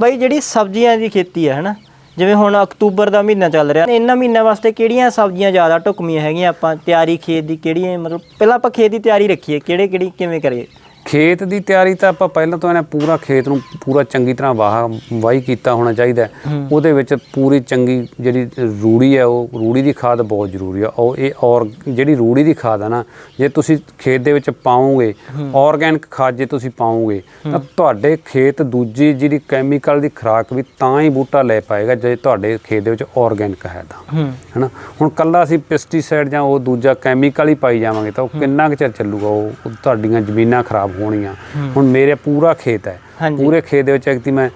ਬਾਈ ਜਿਹੜੀ ਸਬਜ਼ੀਆਂ ਦੀ ਖੇਤੀ ਹੈ ਹਨਾ? ਜਿਵੇਂ ਹੁਣ ਅਕਤੂਬਰ ਦਾ ਮਹੀਨਾ ਚੱਲ ਰਿਹਾ, ਇਹਨਾਂ ਮਹੀਨਿਆਂ ਵਾਸਤੇ ਕਿਹੜੀਆਂ ਸਬਜ਼ੀਆਂ ਜ਼ਿਆਦਾ ਢੁਕਮੀਆਂ ਹੈਗੀਆਂ? ਆਪਾਂ ਤਿਆਰੀ ਖੇਤ ਦੀ ਕਿਹੜੀ ਮਤਲਬ ਪਹਿਲਾਂ ਆਪਾਂ ਖੇਤ ਦੀ ਤਿਆਰੀ ਰੱਖੀਏ ਕਿਹੜੇ ਕਿਹੜੀ ਕਿਵੇਂ ਕਰੀਏ? ਖੇਤ ਦੀ ਤਿਆਰੀ ਤਾਂ ਆਪਾਂ ਪਹਿਲਾਂ ਤੋਂ ਇਹਨੇ ਪੂਰਾ ਖੇਤ ਨੂੰ ਪੂਰਾ ਚੰਗੀ ਤਰ੍ਹਾਂ ਵਾਹ ਵਾਹੀ ਕੀਤਾ ਹੋਣਾ ਚਾਹੀਦਾ। ਉਹਦੇ ਵਿੱਚ ਪੂਰੀ ਚੰਗੀ ਜਿਹੜੀ ਰੂੜੀ ਹੈ ਉਹ ਰੂੜੀ ਦੀ ਖਾਦ ਬਹੁਤ ਜ਼ਰੂਰੀ ਆ। ਉਹ ਇਹ ਔਰ ਜਿਹੜੀ ਰੂੜੀ ਦੀ ਖਾਦ ਆ ਨਾ ਜੇ ਤੁਸੀਂ ਖੇਤ ਦੇ ਵਿੱਚ ਪਾਓਗੇ ਆਰਗੈਨਿਕ ਖਾਦ ਜੇ ਤੁਸੀਂ ਪਾਓਗੇ ਤਾਂ ਤੁਹਾਡੇ ਖੇਤ ਦੂਜੀ ਜਿਹੜੀ ਕੈਮੀਕਲ ਦੀ ਖੁਰਾਕ ਵੀ ਤਾਂ ਹੀ ਬੂਟਾ ਲੈ ਪਾਏਗਾ ਜੇ ਤੁਹਾਡੇ ਖੇਤ ਦੇ ਵਿੱਚ ਆਰਗੈਨਿਕ ਹੈ ਤਾਂ। ਹਨਾ? ਹੁਣ ਕੱਲਾ ਅਸੀਂ ਪੈਸਟੀਸਾਈਡ ਜਾਂ ਉਹ ਦੂਜਾ ਕੈਮੀਕਲ ਹੀ ਪਾਈ ਜਾਵਾਂਗੇ ਤਾਂ ਉਹ ਕਿੰਨਾ ਕੁ ਚਿਰ ਚੱਲੂਗਾ? ਉਹ ਤੁਹਾਡੀਆਂ ਜ਼ਮੀਨਾਂ ਖਰਾਬ ਹੋਣੀਆਂ। ਹੁਣ ਮੇਰੇ ਪੂਰਾ ਖੇਤ ਹੈ। ਪੂਰੇ ਖੇਤ ਦੇ ਵਿੱਚ ਇੱਕ ਮੈਂ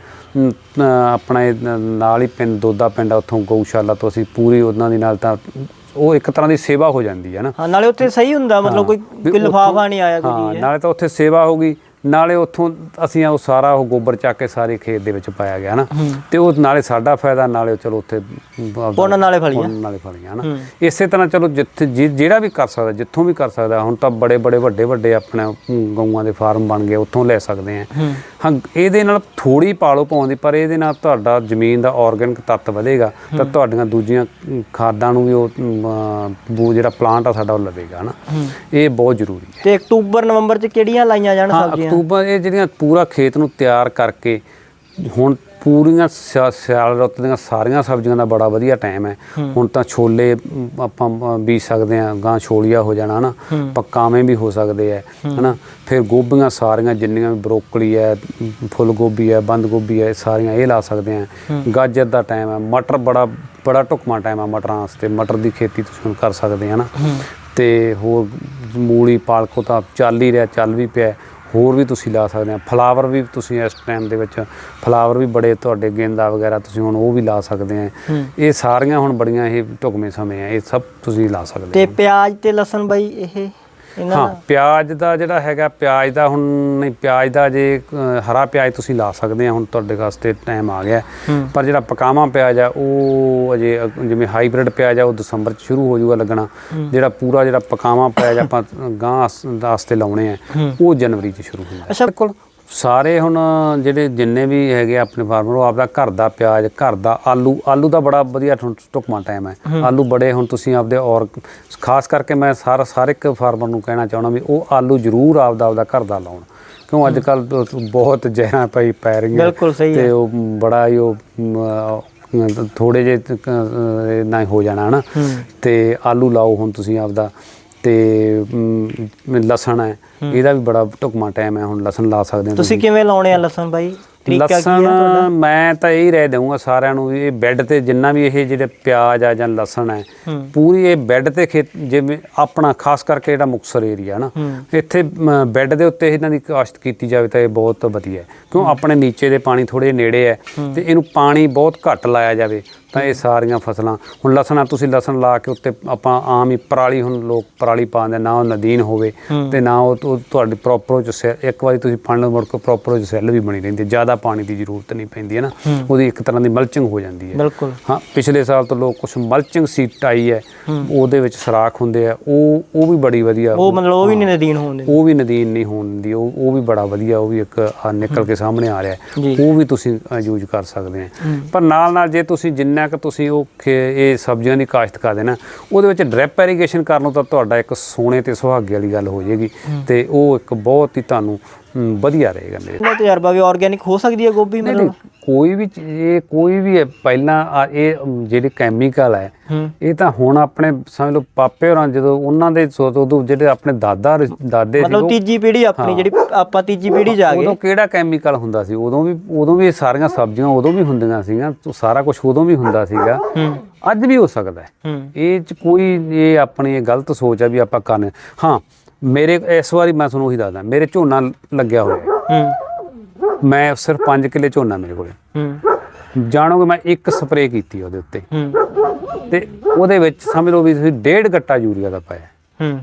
ਆਪਣਾ ਨਾਲ ਹੀ ਪਿੰਡ ਦੋਦਾ ਪਿੰਡ ਆ, ਉੱਥੋਂ ਗਊਸ਼ਾਲਾ ਤੋਂ ਅਸੀਂ ਪੂਰੀ ਉਹਨਾਂ ਦੀ ਨਾਲ ਤਾਂ ਉਹ ਇੱਕ ਤਰ੍ਹਾਂ ਦੀ ਸੇਵਾ ਹੋ ਜਾਂਦੀ ਹੈ ਨਾ। ਹਾਂ ਨਾਲੇ ਉੱਥੇ ਸਹੀ ਹੁੰਦਾ ਮਤਲਬ ਕੋਈ ਲਿਫਾਫਾ ਨਹੀਂ ਆਇਆ ਕੋਈ ਹਾਂ ਨਾਲੇ ਤਾਂ ਉੱਥੇ ਸੇਵਾ ਹੋ ਗਈ। ਨਾਲੇ ਉੱਥੋਂ ਅਸੀਂ ਉਹ ਸਾਰਾ ਉਹ ਗੋਬਰ ਚੱਕ ਕੇ ਸਾਰੇ ਖੇਤ ਦੇ ਵਿੱਚ ਪਾਇਆ ਗਿਆ ਨਾ। ਤੇ ਉਹ ਨਾਲੇ ਸਾਡਾ ਫਾਇਦਾ ਨਾਲੇ ਚਲੋ ਉੱਥੇ ਪੁੰਨ ਨਾਲੇ ਫਲੀਆਂ। ਪੁੰਨ ਨਾਲੇ ਫਲੀਆਂ ਨਾ। ਇਸੇ ਤਰ੍ਹਾਂ ਚਲੋ ਜਿੱਥੇ ਜਿਹੜਾ ਵੀ ਕਰ ਸਕਦਾ ਜਿੱਥੋਂ ਵੀ ਕਰ ਸਕਦਾ ਹੁਣ ਤਾਂ ਬੜੇ ਬੜੇ ਵੱਡੇ ਵੱਡੇ ਆਪਣੇ ਗਊਆਂ ਦੇ ਫਾਰਮ ਬਣ ਗਏ ਉੱਥੋਂ ਲੈ ਸਕਦੇ ਆ। ਹਾਂ। ਇਹਦੇ ਨਾਲ ਥੋੜੀ ਪਾਲੋ ਪਾਉਂਦੀ ਪਰ ਇਹਦੇ ਨਾਲ ਤੁਹਾਡਾ ਜ਼ਮੀਨ ਦਾ ਆਰਗੈਨਿਕ ਤੱਤ ਵਧੇਗਾ। ਤਾਂ ਤੁਹਾਡੀਆਂ ਦੂਜੀਆਂ ਖਾਦਾਂ ਨੂੰ ਵੀ ਉਹ ਜਿਹੜਾ ਪਲਾਂਟ ਆ ਸਾਡਾ ਉਹ ਲਵੇਗਾ ਨਾ। ਇਹ ਬਹੁਤ ਜ਼ਰੂਰੀ ਹੈ। ਤੇ ਅਕਤੂਬਰ ਨਵੰਬਰ ਚ ਕਿਹੜੀਆਂ ਲਾਈਆਂ ਜਾਣ ਸਬਜ਼ੀਆਂ? ਅਕਤੂਬਰ ਇਹ ਜਿਹੜੀਆਂ ਪੂਰਾ ਖੇਤ ਨੂੰ ਤਿਆਰ ਕਰਕੇ ਹੁਣ ਪੂਰੀਆਂ ਸਿਆ- ਸਿਆਲ ਰੁੱਤ ਦੀਆਂ ਸਾਰੀਆਂ ਸਬਜ਼ੀਆਂ ਦਾ ਬੜਾ ਵਧੀਆ ਟਾਈਮ ਹੈ। ਹੁਣ ਤਾਂ ਛੋਲੇ ਆਪਾਂ ਬੀਜ ਸਕਦੇ ਆ ਗਾਂ ਛੋਲੀਆ ਹੋ ਜਾਣਾ ਨਾ ਪੱਕਾਵੇਂ ਵੀ ਹੋ ਸਕਦੇ ਆ ਹਨਾ? ਫਿਰ ਗੋਭੀਆਂ ਸਾਰੀਆਂ ਜਿੰਨੀਆਂ ਵੀ ਬਰੋਕਲੀ ਹੈ ਫੁੱਲ ਗੋਭੀ ਹੈ ਬੰਦ ਗੋਭੀ ਹੈ ਸਾਰੀਆਂ ਇਹ ਲਾ ਸਕਦੇ ਆ ਗਾਜਰ ਦਾ ਟਾਈਮ ਹੈ ਮਟਰ ਬੜਾ ਬੜਾ ਢੁਕਮਾ ਟਾਈਮ ਹੈ ਮਟਰਾਂ ਵਾਸਤੇ। ਮਟਰ ਦੀ ਖੇਤੀ ਤੁਸੀਂ ਕਰ ਸਕਦੇ ਆ ਨਾ ਤੇ ਹੋਰ ਮੂਲੀ ਪਾਲਕੋ ਤਾਂ ਚੱਲ ਹੀ ਰਿਹਾ ਚੱਲ ਵੀ ਪਿਆ। ਹੋਰ ਵੀ ਤੁਸੀਂ ਲਾ ਸਕਦੇ ਆ। ਫਲਾਵਰ ਵੀ ਤੁਸੀਂ ਇਸ ਟਾਈਮ ਦੇ ਵਿੱਚ ਫਲਾਵਰ ਵੀ ਬੜੇ ਤੁਹਾਡੇ ਗੇਂਦਾ ਵਗੈਰਾ ਤੁਸੀਂ ਹੁਣ ਉਹ ਵੀ ਲਾ ਸਕਦੇ ਆ। ਇਹ ਸਾਰੀਆਂ ਹੁਣ ਬੜੀਆਂ ਇਹ ਢੁਕਵੇਂ ਸਮੇਂ ਆ ਇਹ ਸਭ ਤੁਸੀਂ ਲਾ ਸਕਦੇ ਤੇ ਪਿਆਜ਼ ਤੇ ਲਸਣ ਬਾਈ ਇਹ ਇਹਨਾਂ ਹਾਂ ਦਾ। ਪਿਆਜ਼ ਦਾ ਜਿਹੜਾ ਹੈਗਾ ਪਿਆਜ਼ ਦਾ ਹੁਣ ਨਹੀਂ ਪਿਆਜ਼ ਦਾ ਜੇ ਅ, ਹਰਾ ਪਿਆਜ਼ ਤੁਸੀਂ ਲਾ ਸਕਦੇ ਆ ਹੁਣ ਤੁਹਾਡੇ ਵਾਸਤੇ ਟਾਈਮ ਆ ਗਿਆ। ਪਰ ਜਿਹੜਾ ਪਕਾਵਾਂ ਪਿਆਜ਼ ਆ ਉਹ ਅਜੇ ਅ, ਜਿਵੇਂ ਹਾਈਬ੍ਰਿਡ ਪਿਆਜ਼ ਆ ਉਹ ਦਸੰਬਰ ਚ ਸ਼ੁਰੂ ਹੋ ਜਾਊਗਾ ਲੱਗਣਾ। ਜਿਹੜਾ ਪੂਰਾ ਜਿਹੜਾ ਪਕਾਵਾਂ ਪਿਆਜ਼ ਆਪਾਂ ਗਾਂ ਵਾਸ- ਵਾਸਤੇ ਲਾਉਣੇ ਆ ਉਹ ਜਨਵਰੀ ਚ ਸ਼ੁਰੂ ਹੁੰਦਾ। ਅੱਛਾ ਬਿਲਕੁਲ। ਸਾਰੇ ਹੁਣ ਜਿਹੜੇ ਜਿੰਨੇ ਵੀ ਹੈਗੇ ਆਪਣੇ ਫਾਰਮਰ ਉਹ ਆਪਦਾ ਘਰ ਦਾ ਪਿਆਜ਼ ਘਰ ਦਾ ਆਲੂ ਆਲੂ ਦਾ ਬੜਾ ਵਧੀਆ ਢੁਕਵਾਂ ਟਾਈਮ ਹੈ। ਆਲੂ ਬੜੇ ਹੁਣ ਤੁਸੀਂ ਆਪਦੇ ਔਰ ਖਾਸ ਕਰਕੇ ਮੈਂ ਸਾਰਾ ਹਰ ਇੱਕ ਫਾਰਮਰ ਨੂੰ ਕਹਿਣਾ ਚਾਹਣਾ ਵੀ ਉਹ ਆਲੂ ਜ਼ਰੂਰ ਆਪਦਾ ਆਪਦਾ ਘਰ ਦਾ ਲਾਉਣ। ਕਿਉਂ ਅੱਜ ਕੱਲ ਬਹੁਤ ਜ਼ਹਿਰਾਂ ਪਈ ਪੈ ਰਹੀਆਂ ਬਿਲਕੁਲ ਸਹੀ। ਤੇ ਉਹ ਬੜਾ ਹੀ ਉਹ ਥੋੜੇ ਜੇ ਨਾ ਹੋ ਜਾਣਾ ਹਨਾ। ਤੇ ਆਲੂ ਲਾਓ ਹੁਣ ਤੁਸੀਂ ਆਪਦਾ। ਤੇ ਲਸਣ ਹੈ। ਇਹਦਾ ਵੀ ਬੜਾ ਢੁਕਮਾ ਟਾਈਮ ਹੈ ਹੁਣ ਲਸਣ ਲਾ ਸਕਦੇ ਹੋ ਤੁਸੀਂ ਕਿਵੇਂ ਲਾਉਣੇ ਆ ਲਸਣ ਬਾਈ? ਤਰੀਕਾ ਕੀ ਹੈ ਲਸਣ ਤੁਹਾਡਾ? ਮੈਂ ਤਾਂ ਇਹ ਰਹਿ ਦਊਂਗਾ ਸਾਰਿਆਂ ਨੂੰ ਇਹ ਬੈੱਡ ਤੇ ਜਿੰਨਾ ਵੀ ਇਹ ਜਿਹੜੇ ਪਿਆਜ਼ ਆ ਜਾਂ ਲਸਣ ਹੈ ਪੂਰੀ ਇਹ ਬੈੱਡ ਤੇ ਜਿਵੇਂ ਆਪਣਾ ਖਾਸ ਕਰਕੇ ਜਿਹੜਾ ਮੁਕਸਰ ਏਰੀਆ ਨਾ ਇੱਥੇ ਬੈੱਡ ਦੇ ਉੱਤੇ ਇਹਨਾਂ ਦੀ ਕਾਸ਼ਤ ਕੀਤੀ ਜਾਵੇ ਤਾਂ ਇਹ ਬਹੁਤ ਵਧੀਆ ਹੈ। ਕਿਉਂ? ਆਪਣੇ ਨੀਚੇ ਦੇ ਪਾਣੀ ਥੋੜੇ ਨੇੜੇ ਹੈ। ਤੇ ਇਹਨੂੰ ਪਾਣੀ ਬਹੁਤ ਘੱਟ ਲਾਇਆ ਜਾਵੇ। ਤਾਂ ਇਹ ਸਾਰੀਆਂ ਫਸਲਾਂ ਹੁਣ ਲਸਣਾ ਤੁਸੀਂ ਲਸਣ ਲਾ ਕੇ ਉੱਤੇ ਆਪਾਂ ਆਮ ਹੀ ਪਰਾਲੀ ਹੁਣ ਲੋਕ ਪਰਾਲੀ ਪਾਉਂਦੇ ਨਾ ਉਹ ਨਦੀਨ ਹੋਵੇ ਤੇ ਨਾ ਉਹ ਤੁਹਾਡੀ ਪ੍ਰੋਪਰ ਉਹ 'ਚ ਇੱਕ ਵਾਰੀ ਤੁਸੀਂ ਪਾਣੀ ਮੁੜ ਕੇ ਪ੍ਰੋਪਰ ਉਹ ਸੈੱਲ ਵੀ ਬਣੀ ਰਹਿੰਦੀ ਹੈ ਜ਼ਿਆਦਾ ਪਾਣੀ ਦੀ ਜ਼ਰੂਰਤ ਨਹੀਂ ਪੈਂਦੀ ਹੈ ਨਾ ਉਹਦੀ ਇੱਕ ਤਰ੍ਹਾਂ ਦੀ ਮਲਚਿੰਗ ਹੋ ਜਾਂਦੀ ਹੈ। ਬਿਲਕੁਲ। ਹਾਂ ਪਿਛਲੇ ਸਾਲ ਤੋਂ ਲੋਕ ਕੁਝ ਮਲਚਿੰਗ ਸੀਟ ਆਈ ਹੈ ਉਹਦੇ ਵਿੱਚ ਸਰਾਖ ਹੁੰਦੇ ਆ ਉਹ ਉਹ ਵੀ ਬੜੀ ਵਧੀਆ ਉਹ ਮਤਲਬ ਉਹ ਵੀ ਨਹੀਂ ਨਦੀਨ ਹੋਣ ਉਹ ਵੀ ਨਦੀਨ ਨਹੀਂ ਹੋਣ ਦਿੰਦੀ ਉਹ ਉਹ ਵੀ ਬੜਾ ਵਧੀਆ ਉਹ ਵੀ ਇੱਕ ਨਿਕਲ ਕੇ ਸਾਹਮਣੇ ਆ ਰਿਹਾ। ਉਹ ਵੀ ਤੁਸੀਂ ਯੂਜ਼ ਕਰ ਸਕਦੇ ਆ। ਪਰ ਨਾਲ ਨਾਲ ਜੇ ਤੁਸੀਂ ਜਿੰਨਾ ਕਿ ਤੁਸੀਂ ਉਹ ਇਹ ਸਬਜ਼ੀਆਂ ਦੀ ਕਾਸ਼ਤ ਕਰਦੇ ਨਾ ਉਹਦੇ ਵਿੱਚ ਡ੍ਰਿਪ ਇਰੀਗੇਸ਼ਨ ਕਰਨ ਨੂੰ ਤਾਂ ਤੁਹਾਡਾ ਇੱਕ ਸੋਨੇ ਤੇ ਸੁਹਾਗੇ ਵਾਲੀ ਗੱਲ ਹੋ ਜਾਏਗੀ ਤੇ ਉਹ ਇੱਕ ਬਹੁਤ ਹੀ ਤੁਹਾਨੂੰ ਵਧੀਆ ਰਹੇਗਾ ਮੇਰੇ ਇਹਦਾ ਤਜਰਬਾ ਵੀ ਆਰਗੈਨਿਕ ਹੋ ਸਕਦੀ ਹੈ ਗੋਭੀ ਨਹੀਂ ਮਤਲਬ? ਨਹੀਂ ਕੋਈ ਵੀ ਚੀਜ਼- ਇਹ ਕੋਈ ਵੀ ਹੈ, ਪਹਿਲਾਂ ਆ ਇਹ ਜਿਹੜੇ ਕੈਮੀਕਲ ਹੈ ਹੂੰ। ਇਹ ਤਾਂ ਹੁਣ ਆਪਣੇ ਸਮਝ ਲਓ ਪਾਪੇ ਹੋਰਾਂ ਜਦੋਂ ਉਹਨਾਂ ਦੇ ਸੋ- ਉਦੋਂ ਜਿਹੜੇ ਆਪਣੇ ਦਾਦਾ ਦਾਦੇ ਮਤਲਬ ਉਹ- ਤੀਜੀ ਪੀੜ੍ਹੀ ਆਪਣੀ ਜਿਹੜੀ ਆਪਾਂ ਤੀਜੀ ਪੀੜ੍ਹੀ ਜਾ ਗਏ। ਉਦੋਂ ਕਿਹੜਾ ਕੈਮੀਕਲ ਹੁੰਦਾ ਸੀ? ਉਦੋਂ ਵੀ ਉਦੋਂ ਵੀ ਇਹ ਸਾਰੀਆਂ ਸਬਜ਼ੀਆਂ ਉਦੋਂ ਵੀ ਹੁੰਦੀਆਂ ਸੀਗੀਆਂ ਤੋ ਸਾਰਾ ਕੁਝ ਉਦੋਂ ਵੀ ਹੁੰਦਾ ਸੀਗਾ। ਹੂੰ। ਅੱਜ ਵੀ ਹੋ ਸਕਦਾ ਹੈ। ਹੂੰ। ਇਹ ਚ ਕੋਈ ਇਹ ਆਪਣੀ ਇਹ ਗਲਤ ਸੋਚ ਹੈ ਵੀ ਆਪਾਂ ਕਰਨੇ ਹਾਂ ਮੇਰੇ ਇਸ ਵਾਰੀ ਮੈਂ ਤੁਹਾਨੂੰ ਉਹੀ ਦੱਸਦਾ ਮੇਰੇ ਝੋਨਾ ਲੱਗਿਆ ਹੋਇਆ। ਹੈ। ਮੈਂ ਸਿਰਫ 5 ਕਿੱਲੇ ਝੋਨਾ ਮੇਰੇ ਕੋਲੇ। ਹੂੰ। ਜਾਣੋਗੇ ਮੈਂ ਇੱਕ ਸਪਰੇਅ ਕੀਤੀ ਉਹਦੇ ਉੱਤੇ। ਹੂੰ। ਤੇ ਉਹਦੇ ਵਿੱਚ ਸਮਝ ਲਓ ਵੀ ਤੁਸੀਂ ਡੇਢ ਗੱਟਾ ਯੂਰੀਆ ਦਾ ਪਾਇਆ। ਹੂੰ।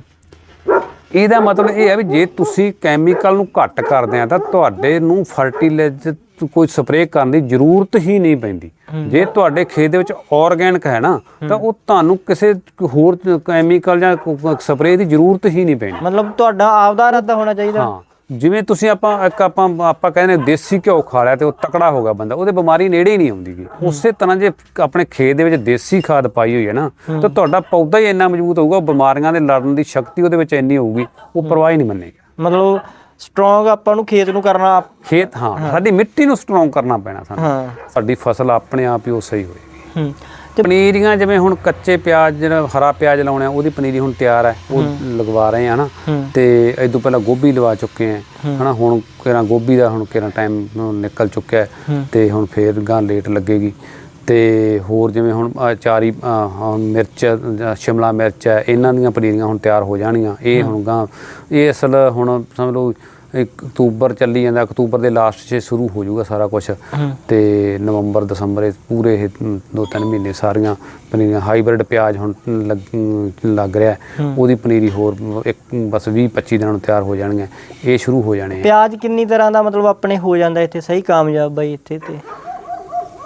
ਇਹਦਾ ਮਤਲਬ ਇਹ ਹੈ ਵੀ ਜੇ ਤੁਸੀਂ ਕੈਮੀਕਲ ਨੂੰ ਘੱਟ ਕਰਦੇ ਆ ਤਾਂ ਤੁਹਾਡੇ ਨੂੰ ਫਰਟੀਲਾਈਜ਼ਰ ਕੋਈ ਸਪਰੇਅ ਕਰਨ ਦੀ ਜ਼ਰੂਰਤ ਹੀ ਨਹੀਂ ਪੈਂਦੀ। ਜੇ ਤੁਹਾਡੇ ਖੇਤ ਦੇ ਵਿੱਚ ਆਰਗੈਨਿਕ ਹੈ ਨਾ ਤਾਂ ਉਹ ਤੁਹਾਨੂੰ ਕਿਸੇ ਹੋਰ ਕੈਮੀਕਲ ਜਾਂ ਸਪਰੇਅ ਦੀ ਜ਼ਰੂਰਤ ਹੀ ਨਹੀਂ ਪੈਣੀ। ਮਤਲਬ ਤੁਹਾਡਾ ਆਪਦਾ ਇਰਾਦਾ ਹੋਣਾ ਚਾਹੀਦਾ। ਹਾਂ ਜਿਵੇਂ ਤੁਸੀਂ ਆਪਾਂ ਇੱਕ ਆਪਾਂ ਆਪਾਂ ਕਹਿੰਦੇ ਦੇਸੀ ਘਿਓ ਖਾ ਲਿਆ ਤੇ ਉਹ ਤਕੜਾ ਹੋ ਗਿਆ ਬੰਦਾ ਉਹਦੇ ਬਿਮਾਰੀ ਨੇੜੇ ਹੀ ਨਹੀਂ ਆਉਂਦੀ ਗੀ। ਉਸੇ ਤਰ੍ਹਾਂ ਜੇ ਆਪਣੇ ਖੇਤ ਦੇ ਵਿੱਚ ਦੇਸੀ ਖਾਦ ਪਾਈ ਹੋਈ ਹੈ ਨਾ ਤਾਂ ਤੁਹਾਡਾ ਪੌਦਾ ਹੀ ਇੰਨਾ ਮਜ਼ਬੂਤ ਹੋਊਗਾ ਬਿਮਾਰੀਆਂ ਦੇ ਲੜਨ ਦੀ ਸ਼ਕਤੀ ਉਹਦੇ ਵਿੱਚ ਇੰਨੀ ਹੋਊਗੀ ਉਹ ਪਰਵਾਹ ਹੀ ਨਹੀਂ ਮੰਨੇਗਾ। ਮਤਲਬ ਸਟਰੋਂਗ ਆਪਾਂ ਨੂੰ ਖੇਤ ਨੂੰ ਕਰਨਾ ਖੇਤ ਹਾਂ ਸਾਡੀ ਮਿੱਟੀ ਨੂੰ ਸਟਰੋਂਗ ਕਰਨਾ ਪੈਣਾ ਸਾਨੂੰ। ਹਾਂ। ਸਾਡੀ ਫਸਲ ਆਪਣੇ ਆਪ ਹੀ ਉਹ ਸਹੀ ਹੋਏਗੀ। ਹੂੰ। ਤੇ ਪਨੀਰੀਆਂ ਜਿਵੇਂ ਹੁਣ ਕੱਚੇ ਪਿਆਜ਼ ਜਿਹੜਾ ਹਰਾ ਪਿਆਜ਼ ਲਾਉਣਾ ਹੈ, ਉਹਦੀ ਪਨੀਰੀ ਹੁਣ ਤਿਆਰ ਹੈ ਉਹ ਲਗਵਾ ਰਹੇ ਆ ਹਨਾ ਹੂੰ। ਤੇ ਤੋਂ ਪਹਿਲਾਂ ਗੋਭੀ ਲਵਾ ਚੁੱਕੇ ਆ। ਹਨਾ ਹੁਣ ਕਿਹੜਾ ਗੋਭੀ ਦਾ ਹੁਣ ਕਿਹੜਾ ਟਾਈਮ ਨਿਕਲ ਚੁੱਕਿਆ। ਹੈ। ਤੇ ਹੁਣ ਫੇਰ ਗਾਂ ਲੇਟ ਲੱਗੇਗੀ। ਤੇ ਹੋਰ ਜਿਵੇਂ ਹੁਣ ਚਾਰੀ ਮਿਰਚ ਸ਼ਿਮਲਾ ਮਿਰਚ ਹੈ ਇਹਨਾਂ ਦੀਆਂ ਪਨੀਰੀਆਂ ਹੁਣ ਤਿਆਰ ਹੋ ਜਾਣੀਆਂ ਇਹ ਹੁਣ ਗਾਂ ਇਹ ਅਸਲ ਹੁਣ ਸਮਝ ਲਓ ਅਕਤੂਬਰ ਚੱਲੀ ਜਾਂਦਾ ਅਕਤੂਬਰ ਦੇ ਲਾਸਟ 'ਚ ਸ਼ੁਰੂ ਹੋ ਜਾਊਗਾ ਸਾਰਾ ਕੁਝ ਤੇ ਨਵੰਬਰ ਦਸੰਬਰ ਇਹ ਪੂਰੇ ਇਹ ਦੋ ਤਿੰਨ ਮਹੀਨੇ ਸਾਰੀਆਂ ਪਨੀਰੀਆਂ ਹਾਈਬ੍ਰਿਡ ਪਿਆਜ਼ ਹੁਣ ਲੱਗ- ਰਿਹਾ। ਉਹਦੀ ਪਨੀਰੀ ਹੋਰ ਇੱਕ ਬਸ 20 25 ਦਿਨਾਂ ਨੂੰ ਤਿਆਰ ਹੋ ਜਾਣਗੀਆਂ। ਇਹ ਸ਼ੁਰੂ ਹੋ ਜਾਣੇ ਆ। ਪਿਆਜ਼ ਕਿੰਨੀ ਤਰ੍ਹਾਂ ਦਾ ਮਤਲਬ ਆਪਣੇ ਹੋ ਜਾਂਦਾ ਇੱਥੇ? ਸਹੀ ਕਾਮਯਾਬ ਬਾਈ ਇੱਥੇ ਤੇ।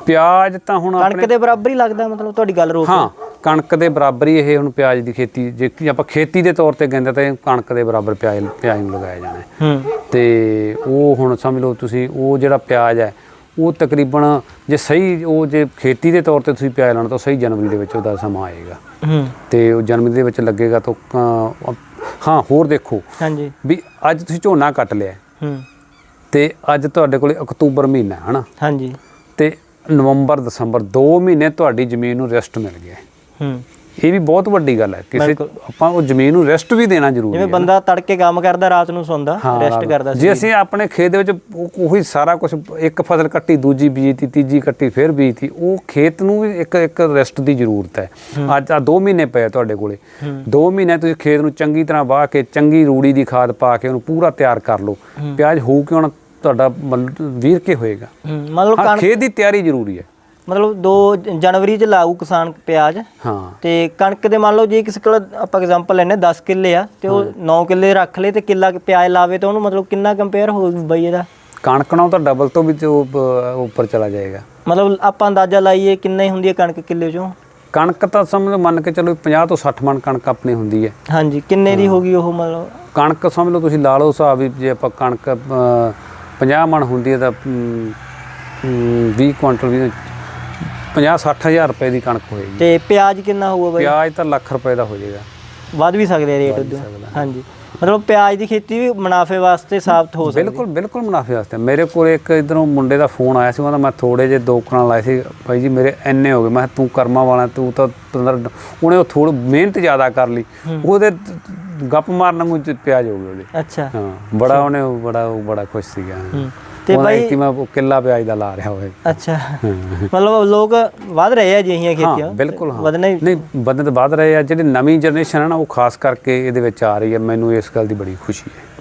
ਪਿਆਜ਼ ਤਾਂ ਹੁਣ ਕਣਕ ਦੇ ਬਰਾਬਰ ਹੀ ਲੱਗਦਾ ਮਤਲਬ ਤੁਹਾਡੀ ਗੱਲ ਰੋਕ ਹਾਂ ਕਣਕ ਦੇ ਬਰਾਬਰ ਹੀ ਇਹ ਹੁਣ ਪਿਆਜ਼ ਦੀ ਖੇਤੀ ਜੇ ਕਿ ਆਪਾਂ ਖੇਤੀ ਦੇ ਤੌਰ ਤੇ ਕਹਿੰਦੇ ਤਾਂ ਕਣਕ ਦੇ ਬਰਾਬਰ ਪਿਆਜ਼ ਪਿਆਜ਼ ਨੂੰ ਲਗਾਇਆ ਜਾਣਾ ਹੈ। ਹੂੰ। ਤੇ ਉਹ ਹੁਣ ਸਮਝ ਲਓ ਤੁਸੀਂ ਉਹ ਜਿਹੜਾ ਪਿਆਜ਼ ਹੈ ਉਹ ਤਕਰੀਬਨ ਜੇ ਸਹੀ ਉਹ ਜੇ ਖੇਤੀ ਦੇ ਤੌਰ ਤੇ ਤੁਸੀਂ ਪਿਆਜ਼ ਲਾਉਣਾ ਤਾਂ ਸਹੀ ਜਨਵਰੀ ਦੇ ਵਿੱਚ ਉਹਦਾ ਸਮਾਂ ਆਏਗਾ। ਹੂੰ। ਤੇ ਉਹ ਜਨਵਰੀ ਦੇ ਵਿੱਚ ਲੱਗੇਗਾ ਤਾਂ ਹਾਂ ਹੋਰ ਦੇਖੋ। ਹਾਂਜੀ। ਵੀ ਅੱਜ ਤੁਸੀਂ ਝੋਨਾ ਕੱਟ ਲਿਆ ਹੂੰ। ਤੇ ਅੱਜ ਤੁਹਾਡੇ ਕੋਲੇ ਅਕਤੂਬਰ ਮਹੀਨਾ ਹੈ ਹਨਾ? ਹਾਂਜੀ। ਤੇ ਨਵੰਬਰ ਦਸੰਬਰ 2 ਮਹੀਨੇ ਤੁਹਾਡੀ ਜ਼ਮੀਨ ਨੂੰ ਰੈਸਟ ਮਿਲ ਗਿਆ ਹੈ। ਹੂੰ। ਇਹ ਵੀ ਬਹੁਤ ਵੱਡੀ ਗੱਲ ਹੈ। ਕਿਸੇ। ਆਪਾਂ ਉਹ ਜ਼ਮੀਨ ਨੂੰ ਰੈਸਟ ਵੀ ਦੇਣਾ ਜ਼ਰੂਰੀ ਜਿਵੇਂ ਹੈ ਬੰਦਾ ਤੜਕੇ ਕੰਮ ਕਰਦਾ ਰਾਤ ਨੂੰ ਸੌਂਦਾ ਰੈਸਟ ਕਰਦਾ ਜੇ ਅਸੀਂ ਆਪਣੇ ਖੇਤ ਦੇ ਵਿੱਚ ਉਹ- ਸਾਰਾ ਕੁਝ ਇੱਕ ਫਸਲ ਕੱਟੀ ਦੂਜੀ ਬੀਜਤੀ ਤੀਜੀ ਕੱਟੀ ਫਿਰ ਬੀਜਤੀ ਉਹ ਖੇਤ ਨੂੰ ਵੀ ਇੱਕ ਇੱਕ ਰੈਸਟ ਦੀ ਜ਼ਰੂਰਤ ਹੈ। ਅੱਜ ਆ 2 ਮਹੀਨੇ ਪਏ ਤੁਹਾਡੇ ਕੋਲੇ। 2 ਮਹੀਨੇ ਤੁਸੀਂ ਖੇਤ ਨੂੰ ਚੰਗੀ ਤਰ੍ਹਾਂ ਵਾਹ ਕੇ ਚੰਗੀ ਰੂੜੀ ਦੀ ਖਾਦ ਪਾ ਕੇ ਉਹਨੂੰ ਪੂਰਾ ਤਿਆਰ ਕਰ ਲਓ। ਪਿਆਜ਼ ਹੋਊ ਕਿਉਂ ਨਾ ਤੁਹਾਡਾ ਵੀਰ ਕੇ ਹੋਏਗਾ। ਮਤਲਬ ਕਣਕ ਖੇਤ ਦੀ ਤਿਆਰੀ ਜ਼ਰੂਰੀ ਹੈ। ਮਤਲਬ 2 ਜਨਵਰੀ ਚ ਲਾਊ ਕਿਸਾਨ ਪਿਆਜ਼। ਹਾਂ। ਤੇ ਕਣਕ ਦੇ ਮੰਨ ਲਓ ਜੇ ਕਿਸੇ ਕੋਲ ਆਪਾਂ ਐਗਜ਼ਾਮਪਲ ਲੈਨੇ 10 ਕਿੱਲੇ ਆ ਤੇ ਉਹ 9 ਕਿੱਲੇ ਰੱਖ ਲੇ ਤੇ ਕਿੱਲਾ ਪਿਆਜ਼ ਲਾਵੇ ਤਾਂ ਉਹਨੂੰ ਮਤਲਬ ਕਿੰਨਾ ਕੰਪੇਅਰ ਹੋਊ ਬਈ ਇਹਦਾ? ਕਣਕ ਨਾਲ ਤਾਂ ਡਬਲ ਤੋਂ ਵੀ ਉੱਪਰ ਚਲਾ ਜਾਏਗਾ। ਮਤਲਬ ਆਪਾਂ ਅੰਦਾਜ਼ਾ ਲਾਈਏ ਕਿੰਨੇ ਹੁੰਦੀ ਹੈ ਕਣਕ ਕਿੱਲੇ ਚੋਂ? ਕਣਕ ਤਾਂ ਸਮਝ ਮੰਨ ਕੇ ਚਲੋ 50 ਤੋਂ 60 ਮਣ ਕਣਕ ਆਪਣੀ ਹੁੰਦੀ ਹੈ। ਹਾਂਜੀ ਕਿੰਨੇ ਦੀ ਹੋਗੀ ਉਹ ਮਤਲਬ? ਕਣਕ ਸਮਝ ਲਓ ਤੁਸੀਂ ਲਾ ਲਓ ਹਿਸਾਬ ਵੀ ਜੇ ਆਪਾਂ ਕਣਕ 50 ਮਣ ਹੁੰਦੀ ਹੈ ਤਾਂ ਅਮ, ਅਮ, 20 ਕੁਇੰਟਲ ਵੀ 50 60000 ਰੁਪਏ ਦੀ ਕਣਕ ਹੋਏਗੀ। ਤੇ ਪਿਆਜ਼ ਕਿੰਨਾ ਹੋਊਗਾ ਬਈ? ਪਿਆਜ਼ ਤਾਂ ਲੱਖ ਰੁਪਏ ਦਾ ਹੋ ਜਾਏਗਾ। ਵੱਧ ਵੀ ਸਕਦੇ ਆ ਰੇਟ ਉਦੋਂ। ਹਾਂਜੀ। ਮਤਲਬ ਪਿਆਜ਼ ਦੀ ਖੇਤੀ ਵੀ ਮੁਨਾਫੇ ਵਾਸਤੇ ਸਾਬਤ ਹੋ ਸਕਦੀ। ਬਿਲਕੁਲ ਬਿਲਕੁਲ ਮੁਨਾਫੇ ਵਾਸਤੇ। ਮੇਰੇ ਕੋਲ ਇੱਕ ਇਧਰੋਂ ਮੁੰਡੇ ਦਾ ਫੋਨ ਆਇਆ ਸੀ ਉਹਦਾ ਮੈਂ ਥੋੜੇ ਜਿਹੇ ਦੋ ਕਰਾਂ ਲਾਏ ਸੀ। ਭਾਈ ਜੀ ਮੇਰੇ ਐਨੇ ਹੋ ਗਏ। ਮੈਂ ਤੂੰ ਕਰਮਾ ਵਾਲਾ ਤੂੰ ਤਾਂ ਉਹਨੇ ਉਹ ਥੋੜੀ ਮਿਹਨਤ ਜ਼ਿਆਦਾ ਕਰ ਲਈ। ਉਹਦੇ ਗੱਪ ਮਾਰਨ ਨੂੰ ਪਿਆਜ਼ ਹੋ ਗਏ ਉਹਦੇ। ਅੱਛਾ। ਹਾਂ ਬੜਾ ਉਹਨੇ ਉਹ ਬੜਾ ਬੜਾ ਖੁਸ਼ ਸੀਗਾ। ਹੂੰ। ਤੇ ਬਾਈ- ਮੈਂ ਉਹ ਕਿੱਲਾ ਪਿਆਜ਼ ਦਾ ਲਾ ਰਿਹਾ ਹੋਵੇ ਅੱਛਾ। ਮਤਲਬ ਲੋਕ ਵੱਧ ਰਹੇ ਆ ਜਿਹੀਆਂ ਖੇਤੀਆਂ ਹਾਂ ਬਿਲਕੁਲ ਹਾਂ। ਵਧਣਾ ਨਹੀਂ ਬੰਦੇ ਤਾਂ ਵੱਧ ਰਹੇ ਆ। ਜਿਹੜੀ ਨਵੀਂ ਜਨਰੇਸ਼ਨ ਹੈ ਨਾ ਉਹ ਖਾਸ ਕਰਕੇ ਇਹਦੇ ਵਿੱਚ ਆ ਰਹੀ ਹੈ ਮੈਨੂੰ ਇਸ ਗੱਲ ਦੀ ਬੜੀ ਖੁਸ਼ੀ ਹੈ।